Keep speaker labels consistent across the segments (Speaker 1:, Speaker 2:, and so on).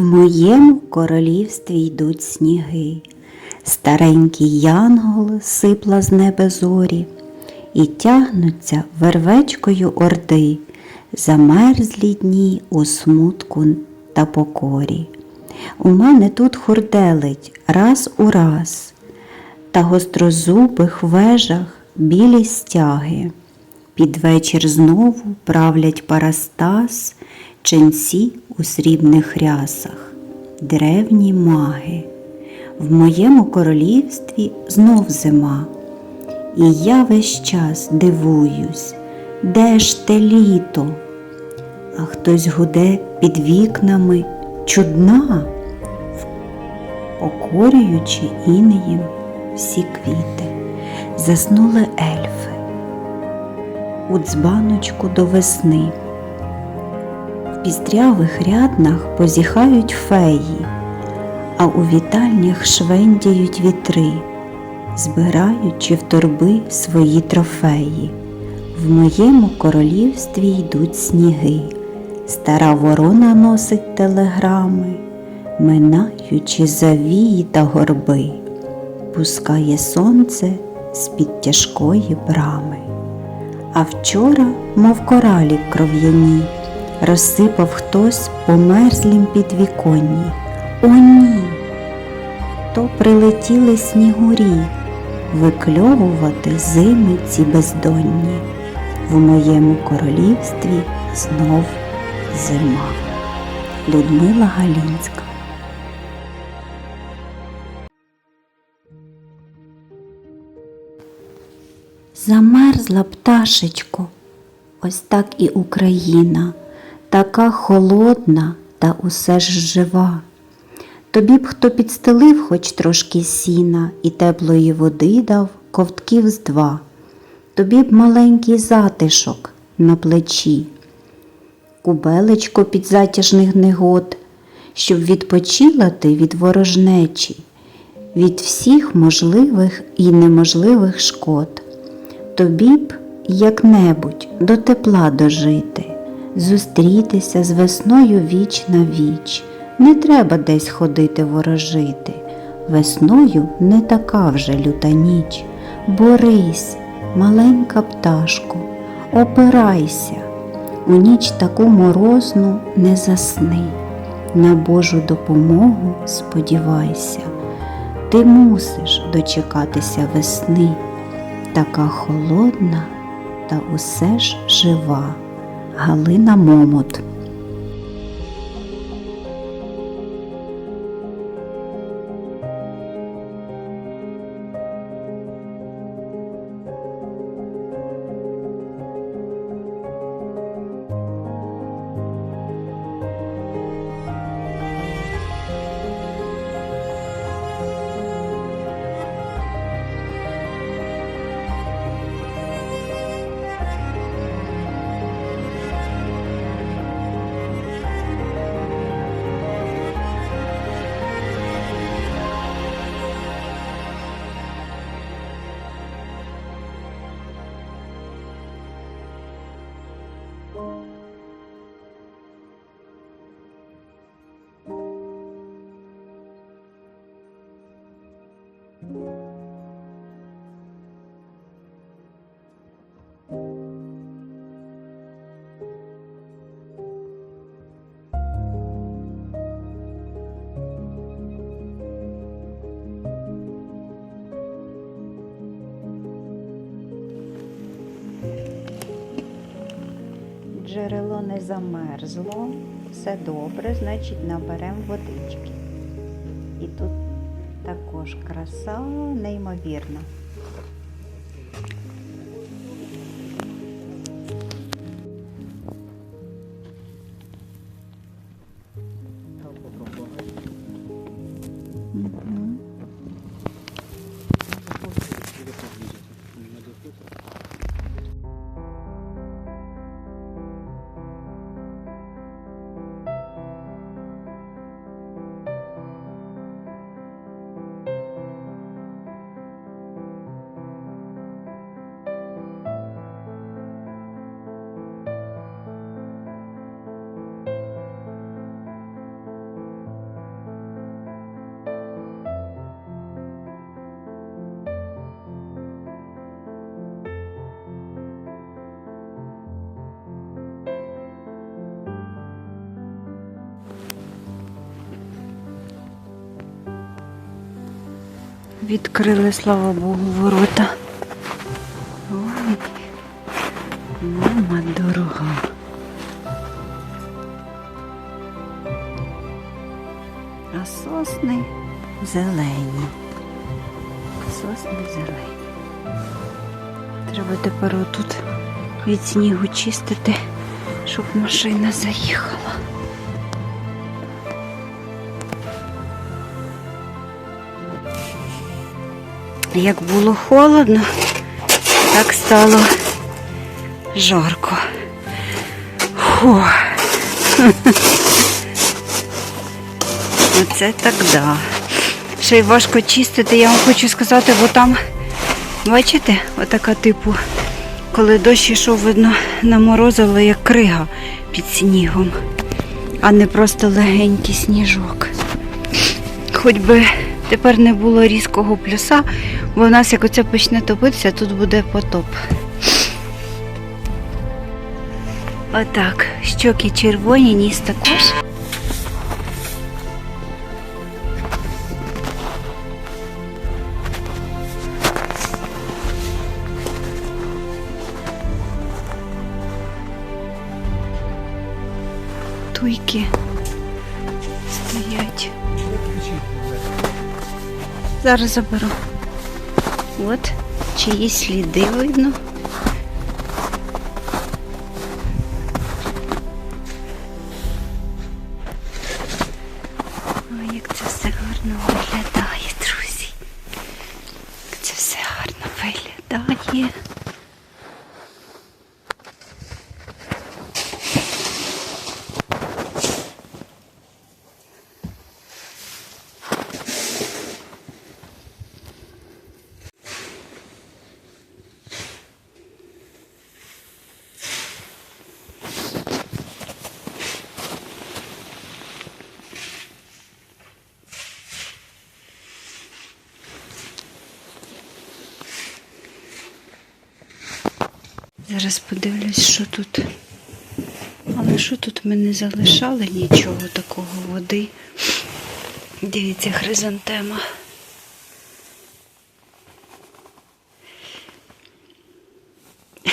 Speaker 1: В моєму королівстві йдуть сніги, старенький янгол сипла з неба зорі, і тягнуться вервечкою орди, замерзлі дні у смутку та покорі. У мене тут хурделить раз у раз, та гострозубих вежах білі стяги. Під вечір знову правлять парастас, ченці у срібних рясах, древні маги. В моєму королівстві знов зима, і я весь час дивуюсь, де ж те літо? А хтось гуде під вікнами чудна, покорюючи інеєм всі квіти, заснули ельфи у дзбаночку до весни. Пістрявих ряднах позіхають феї, а у вітальнях швендяють вітри, збираючи в торби свої трофеї. В моєму королівстві йдуть сніги, стара ворона носить телеграми, минаючи завії та горби, пускає сонце з-під тяжкої брами. А вчора, мов коралі кров'яні, розсипав хтось по мерзлім підвіконні. О, ні! То прилетіли снігурі викльовувати зими ці бездонні. В моєму королівстві знов зима. Людмила Галінська Замерзла пташечко, ось так і Україна, така холодна та усе ж жива. Тобі б хто підстелив хоч трошки сіна і теплої води дав ковтків з два, тобі б маленький затишок на плечі, кубелечко під затяжних негод, щоб відпочила ти від ворожнечі, від всіх можливих і неможливих шкод. Тобі б як-небудь до тепла дожити, зустрітися з весною віч на віч. Не треба десь ходити ворожити. Весною не така вже люта ніч. Борись, маленька пташко, опирайся, у ніч таку морозну не засни. На Божу допомогу сподівайся, ти мусиш дочекатися весни така холодна та усе ж жива. Галина Момот. Замерзло, все добре, значить наберемо водички. І тут також краса неймовірна. Відкрили, слава Богу, ворота. Ой, мама дорога. А сосни зелені. Сосни зелені. Треба тепер отут від снігу чистити, щоб машина заїхала. Як було холодно, так стало жарко. Фу. Оце так да. Ще й важко чистити, я вам хочу сказати, бо там, бачите, отака типу, коли дощ йшов, видно, наморозило, як крига під снігом, а не просто легенький сніжок. Хоч би тепер не було різкого плюса, бо в нас як оце почне топитися, тут буде потоп. Отак, щоки червоні, ніс також. Туйки стоять. Зараз заберу. От, чиї сліди видно. Зараз подивлюсь, що тут. Але що тут ми не залишали нічого такого води. Дивіться, хризантема.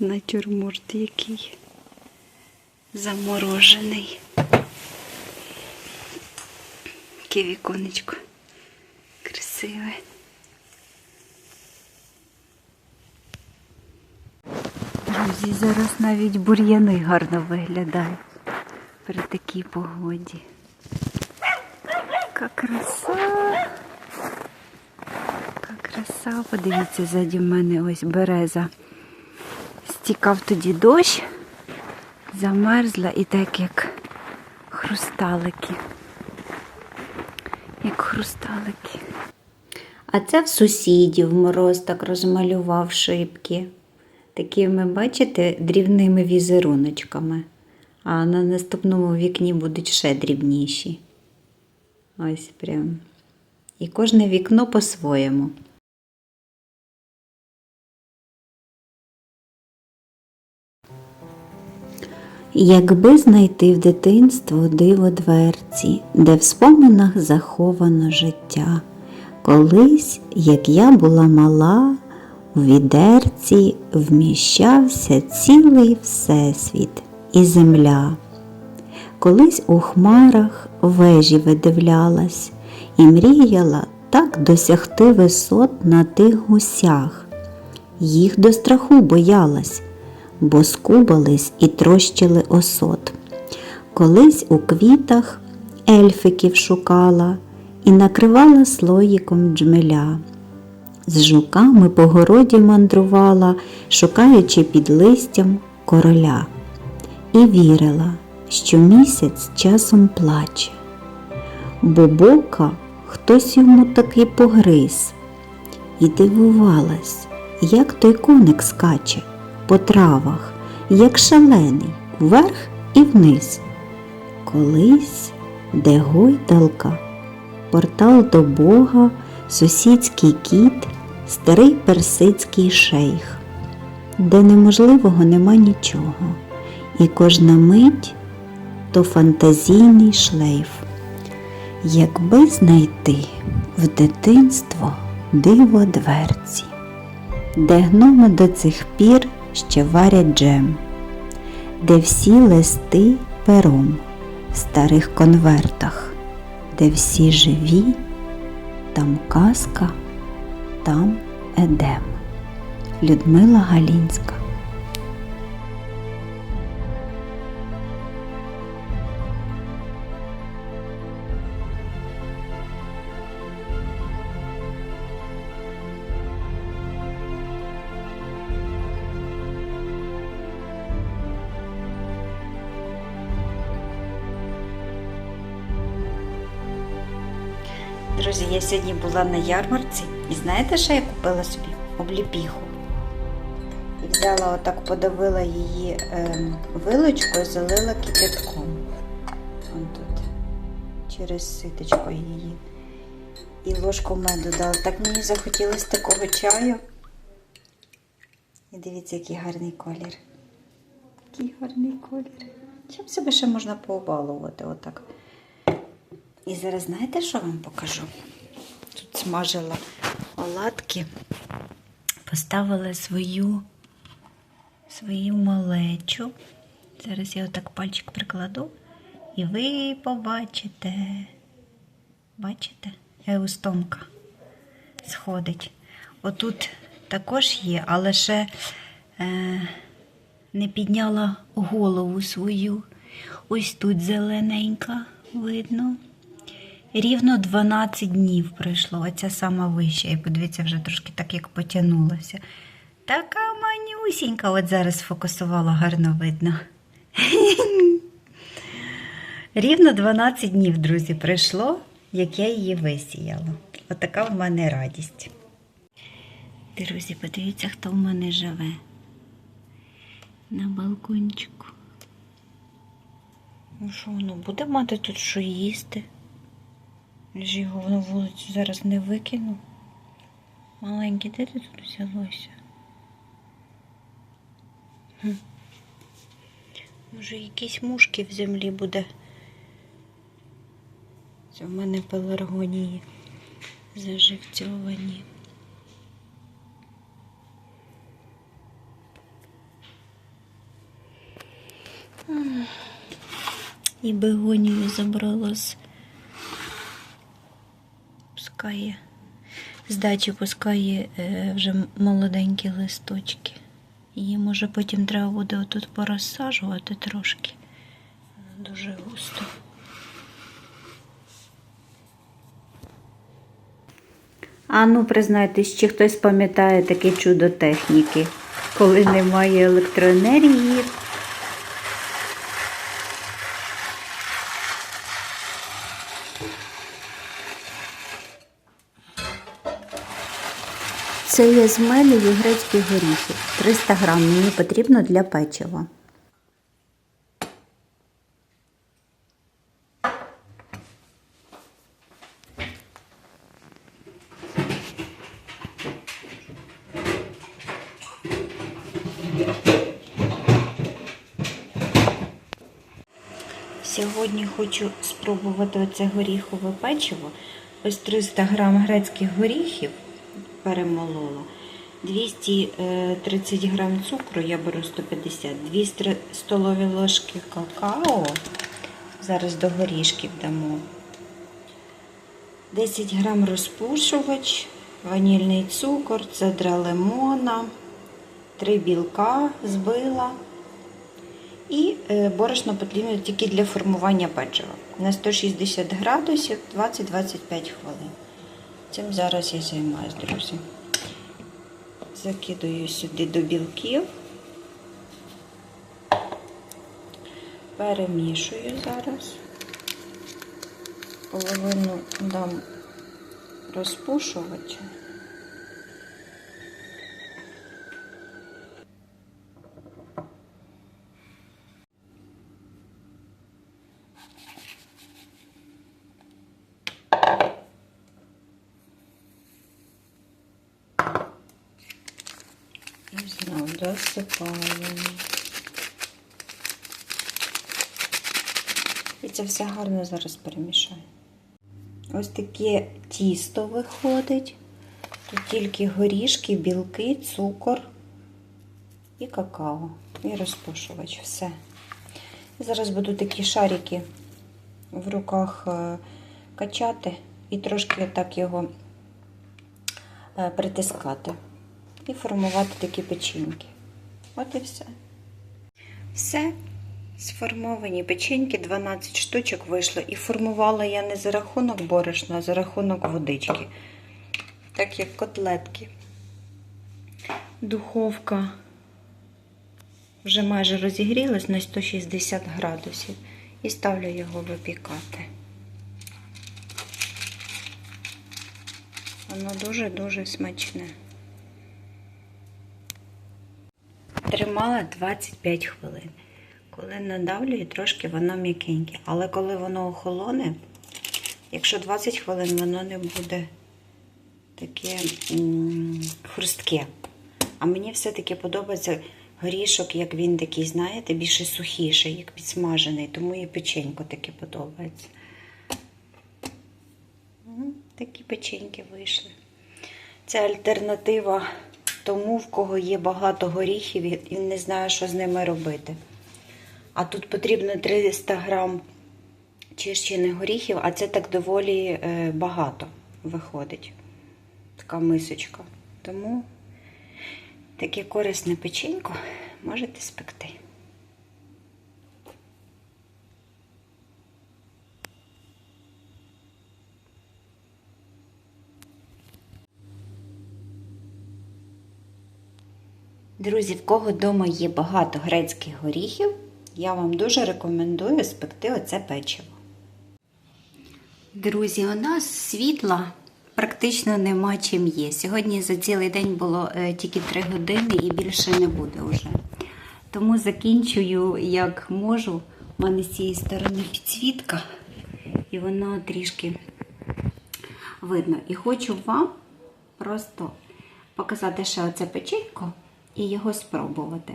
Speaker 1: Натюрморт який заморожений. Яке віконечко красиве. Друзі, зараз навіть бур'яни гарно виглядають при такій погоді. Яка краса. Яка краса. Подивіться, заді мене ось береза. Стікав тоді дощ, замерзла і так як хрусталики. Як хрусталики. А це в сусідів мороз так розмалював шибки. Такими, бачите, дрібними візеруночками. А на наступному вікні будуть ще дрібніші. Ось прям. І кожне вікно по-своєму. Якби знайти в дитинство диво дверці, де в споминах заховано життя. Колись, як я була мала, у відерці вміщався цілий всесвіт і земля. Колись у хмарах вежі видивлялась і мріяла так досягти висот на тих гусях. Їх до страху боялась, бо скубались і трощили осот. Колись у квітах ельфиків шукала і накривала слоїком джмеля. З жуками по городі мандрувала, шукаючи під листям короля, і вірила, що місяць часом плаче, бо бока хтось йому таки погриз, і дивувалась, як той коник скаче по травах, як шалений, вверх і вниз. Колись, де гойдалка, портал до Бога, сусідський кіт, старий персидський шейх, де неможливого нема нічого, і кожна мить то фантазійний шлейф.
Speaker 2: Якби знайти в дитинство диво дверці, де гноми до цих пір ще варять джем, де всі листи пером в старих конвертах, де всі живі, там казка, там едем. Людмила Галінська
Speaker 1: Друзі, я сьогодні була на ярмарці і знаєте, що я купила собі? Обліпіху. І взяла отак, подавила її ем, вилочкою, залила кипятком. Вон тут. Через ситочко її. І ложку меду дала. Так мені захотілося такого чаю. І дивіться, який гарний колір. Який гарний колір. Чим себе ще можна пообалувати отак? І зараз знаєте, що вам покажу? Тут смажила оладки, поставила свою, свою малечу. Зараз я отак пальчик прикладу, і ви побачите. Бачите? Еустомка сходить. Отут також є, але ще е, не підняла голову свою. Ось тут зелененька видно. Рівно 12 днів пройшло, оця сама вища. І подивіться, вже трошки так як потягнулася. Така манюсінька, от зараз сфокусувала, гарно видно. Рівно 12 днів, друзі, пройшло, як я її висіяла. Отака в мене радість. Друзі, подивіться, хто в мене живе. На балкончику. Ну що воно буде мати тут що їсти? Я ж його на вулицю зараз не викину. Маленький, де ти тут взялося? Хм. Може, якісь мушки в землі буде. Це в мене пеларгонії заживцьовані. І бегонію забрала з пускає, з дачі пускає е, вже молоденькі листочки. Її може потім треба буде отут порозсаджувати трошки. Дуже густо. А ну, признайтесь, чи хтось пам'ятає таке чудо техніки, коли немає електроенергії.
Speaker 2: Це є з змелеві грецькі горіхи. 300 грам мені потрібно для печива.
Speaker 1: Сьогодні хочу спробувати оце горіхове печиво. Ось 300 грам грецьких горіхів перемолола. 230 грам цукру, я беру 150, 200 столові ложки какао. Зараз до горішків дамо. 10 грам розпушувач, ванільний цукор, цедра лимона, 3 білка збила. І е, борошно потрібно тільки для формування печива. На 160 градусів 20-25 хвилин. Цим зараз я займаюся, друзі. Закидаю сюди до білків. Перемішую зараз. Половину дам розпушувача. Досипаємо. І це все гарно зараз перемішаю. Ось таке тісто виходить. Тут тільки горішки, білки, цукор і какао. І розпушувач. Все. Зараз буду такі шарики в руках е, качати і трошки так його е, притискати. І формувати такі печінки. От і все. Все. Сформовані печеньки, 12 штучок вийшло. І формувала я не за рахунок борошна, а за рахунок водички. Так як котлетки. Духовка вже майже розігрілась на 160 градусів. І ставлю його випікати. Воно дуже-дуже смачне. Тримала 25 хвилин. Коли надавлюю, трошки воно м'якеньке. Але коли воно охолоне, якщо 20 хвилин, воно не буде таке хрустке. А мені все-таки подобається горішок, як він такий, знаєте, більше сухіший, як підсмажений, тому і печенько таке подобається. Такі печеньки вийшли. Це альтернатива тому, в кого є багато горіхів він не знає, що з ними робити. А тут потрібно 300 грам чищених горіхів, а це так доволі е, багато виходить. Така мисочка. Тому таке корисне печенько можете спекти. Друзі, в кого вдома є багато грецьких горіхів, я вам дуже рекомендую спекти оце печиво. Друзі, у нас світла практично нема чим є. Сьогодні за цілий день було е, тільки 3 години і більше не буде вже. Тому закінчую як можу. У мене з цієї сторони підсвітка, і воно трішки видно. І хочу вам просто показати ще оце печенько і його спробувати.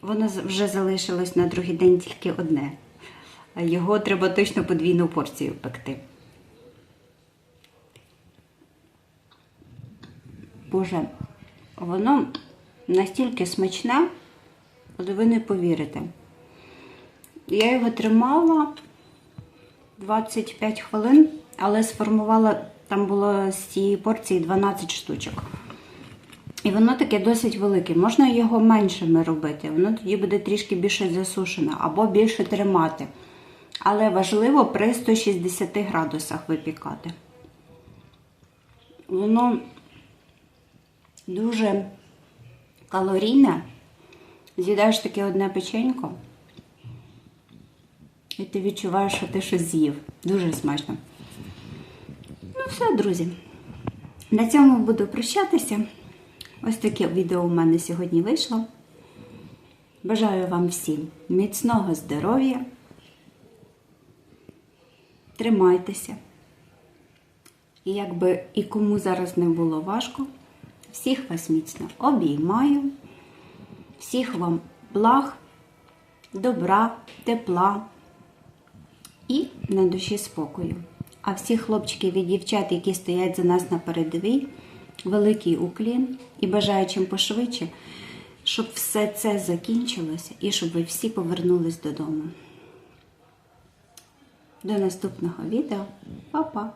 Speaker 1: Воно вже залишилось на другий день тільки одне. Його треба точно подвійну порцію пекти. Боже, воно настільки смачне, от ви не повірите. Я його тримала 25 хвилин, але сформувала, там було з цієї порції 12 штучок. І воно таке досить велике. Можна його меншими робити. Воно тоді буде трішки більше засушене або більше тримати. Але важливо при 160 градусах випікати. Воно дуже калорійне. З'їдаєш таке одне печенько, і ти відчуваєш, що ти щось з'їв. Дуже смачно. Ну, все, друзі. На цьому буду прощатися. Ось таке відео у мене сьогодні вийшло. Бажаю вам всім міцного здоров'я. Тримайтеся. І якби і кому зараз не було важко, всіх вас міцно обіймаю, всіх вам благ, добра, тепла і на душі спокою. А всіх хлопчиків і дівчат, які стоять за нас на передовій, великий уклін і бажаю чим пошвидше, щоб все це закінчилося і щоб ви всі повернулись додому. До наступного відео. Па-па!